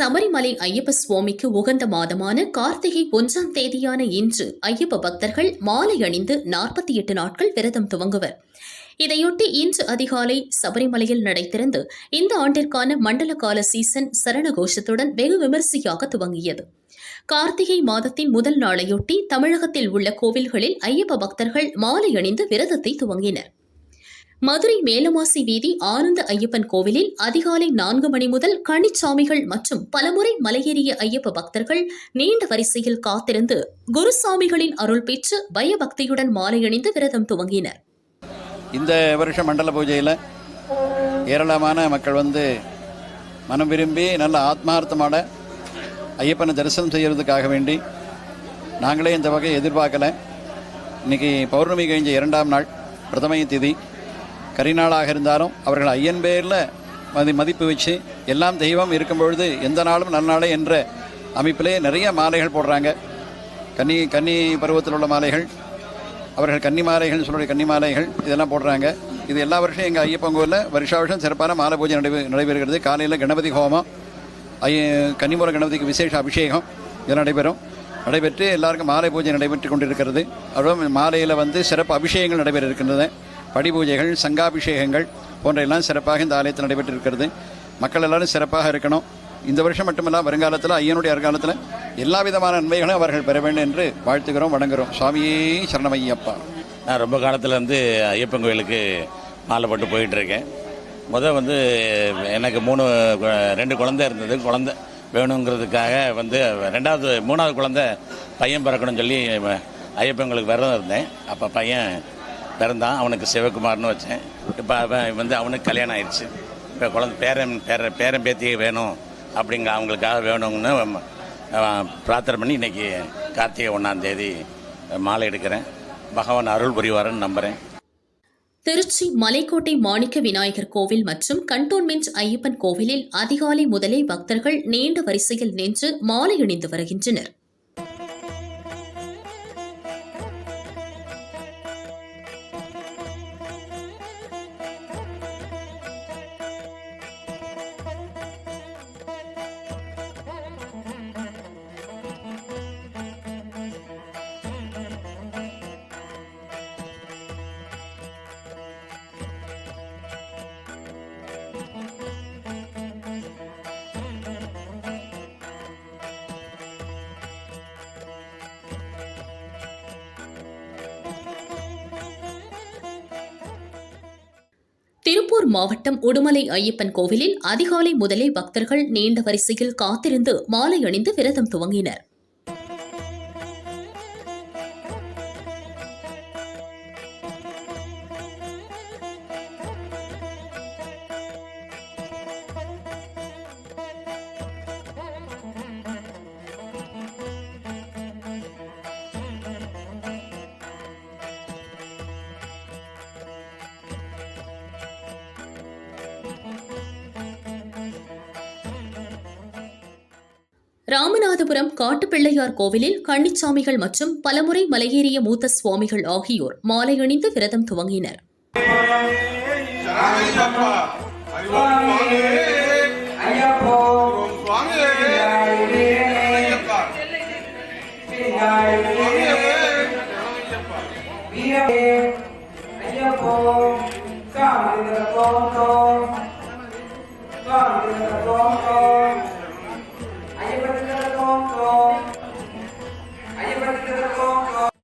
சபரிமலை ஐயப்ப சுவாமிக்கு உகந்த மாதமான கார்த்திகை ஒன்றாம் தேதியான இன்று ஐயப்ப பக்தர்கள் மாலை அணிந்து நாற்பத்தி எட்டு நாட்கள் விரதம் துவங்குவர். இதையொட்டி இன்று அதிகாலை சபரிமலையில் நடை இந்த ஆண்டிற்கான மண்டல கால சீசன் சரண கோஷத்துடன் வெகு விமரிசையாக துவங்கியது. கார்த்திகை மாதத்தின் முதல் நாளையொட்டி தமிழகத்தில் உள்ள கோவில்களில் ஐயப்ப பக்தர்கள் மாலை அணிந்து விரதத்தை துவங்கினர். மதுரை மேலமாசி வீதி ஆனந்த ஐயப்பன் கோவிலில் அதிகாலை நான்கு மணி முதல் கனிச்சாமிகள் மற்றும் பலமுறை மலையேறிய ஐயப்ப பக்தர்கள் நீண்ட வரிசையில் காத்திருந்து குருசாமிகளின் அருள் பெற்று பயபக்தியுடன் மாலை அணிந்து விரதம் துவங்கினர். இந்த வருஷம் மண்டல பூஜையில் ஏராளமான மக்கள் வந்து மனம் விரும்பி நல்ல ஆத்மார்த்தமான ஐயப்பனை தரிசனம் செய்கிறதுக்காக வேண்டி நாங்களே இந்த வகையை எதிர்பார்க்கலை. இன்னைக்கு பௌர்ணமி கழிஞ்ச இரண்டாம் நாள் பிரதமய திதி. கரிநாளாக இருந்தாலும் அவர்கள் ஐயன் பேரில் மதி மதிப்பு வச்சு எல்லாம் தெய்வம் இருக்கும் பொழுது எந்த நாளும் நன்னாளே என்ற அமைப்பிலே நிறைய மாலைகள் போடுறாங்க. கன்னி கன்னி பருவத்தில் உள்ள மாலைகள் அவர்கள் கன்னி மாலைகள்னு சொல்லுற கன்னி மாலைகள் இதெல்லாம் போடுறாங்க. இது எல்லா வருஷம் எங்கள் ஐயப்பன் கோவிலில் வருஷா வருஷம் சிறப்பான மாலை பூஜை நடைபெ நடைபெறுகிறது. காலையில் கணபதி ஹோமம் ஐய கன்னிமூல கணபதிக்கு விசேஷ அபிஷேகம் இது நடைபெறும். நடைபெற்று எல்லாருக்கும் மாலை பூஜை நடைபெற்று கொண்டிருக்கிறது. அதுவும் மாலையில் வந்து சிறப்பு அபிஷேகங்கள் நடைபெற இருக்கின்றன. படி பூஜைகள் சங்காபிஷேகங்கள் போன்றையெல்லாம் சிறப்பாக இந்த ஆலயத்தில் நடைபெற்று இருக்கிறது மக்கள் எல்லாரும் சிறப்பாக இருக்கணும். இந்த வருஷம் மட்டுமல்ல வருங்காலத்தில் ஐயனுடைய வருங்காலத்தில் எல்லா விதமான நன்மைகளும் அவர்கள் பெற வேண்டும் என்று வாழ்த்துகிறோம் வணங்குகிறோம். சுவாமியே சரணமையப்பா. நான் ரொம்ப காலத்தில் வந்து ஐயப்பன் கோயிலுக்கு மாலை போட்டு போயிட்டுருக்கேன். முதல் முத வந்து எனக்கு மூணு ரெண்டு குழந்தை இருந்தது. குழந்தை வேணுங்கிறதுக்காக வந்து ரெண்டாவது மூணாவது குழந்தை பையன் பிறக்கணும்னு சொல்லி ஐயப்பங்களுக்கு விரதம் இருந்தேன். அப்போ பையன் பிறந்தான் அவனுக்கு சிவகுமார்னு வச்சேன். இப்போ அவன் வந்து அவனுக்கு கல்யாணம் ஆயிடுச்சு இப்போ குழந்தை பேரன் பேர பேரன் பேத்தியே வேணும். அப்படிங்க அவங்களுக்காக வேணும்னு பிரார்த்தனை பண்ணி இன்னைக்கு கார்த்திகை ஒன்றாந்தேதி மாலை எடுக்கிறேன். பகவான் அருள் புரிவாரன்னு நம்புகிறேன் திருச்சி மலைக்கோட்டை மாணிக்க விநாயகர் கோவில் மற்றும் கண்டோன்மெண்ட் ஐயப்பன் கோவிலில் அதிகாலை முதலே பக்தர்கள் நீண்ட வரிசையில் நின்று மாலை அணிந்து வருகின்றனர். திருப்பூர் மாவட்டம் உடுமலை ஐயப்பன் கோவிலில் அதிகாலை முதலே பக்தர்கள் நீண்ட வரிசையில் காத்திருந்து மாலை அணிந்து விரதம் துவங்கினர். ராமநாதபுரம் காட்டுப்பிள்ளையார் கோவிலில் கன்னிச்சாமிகள் மற்றும் பலமுறை மலையேறிய மூத்த சுவாமிகள் ஆகியோர் மாலை அணிந்து விரதம் துவங்கினர். சாமி கோந்தோ சாமி கோந்தோ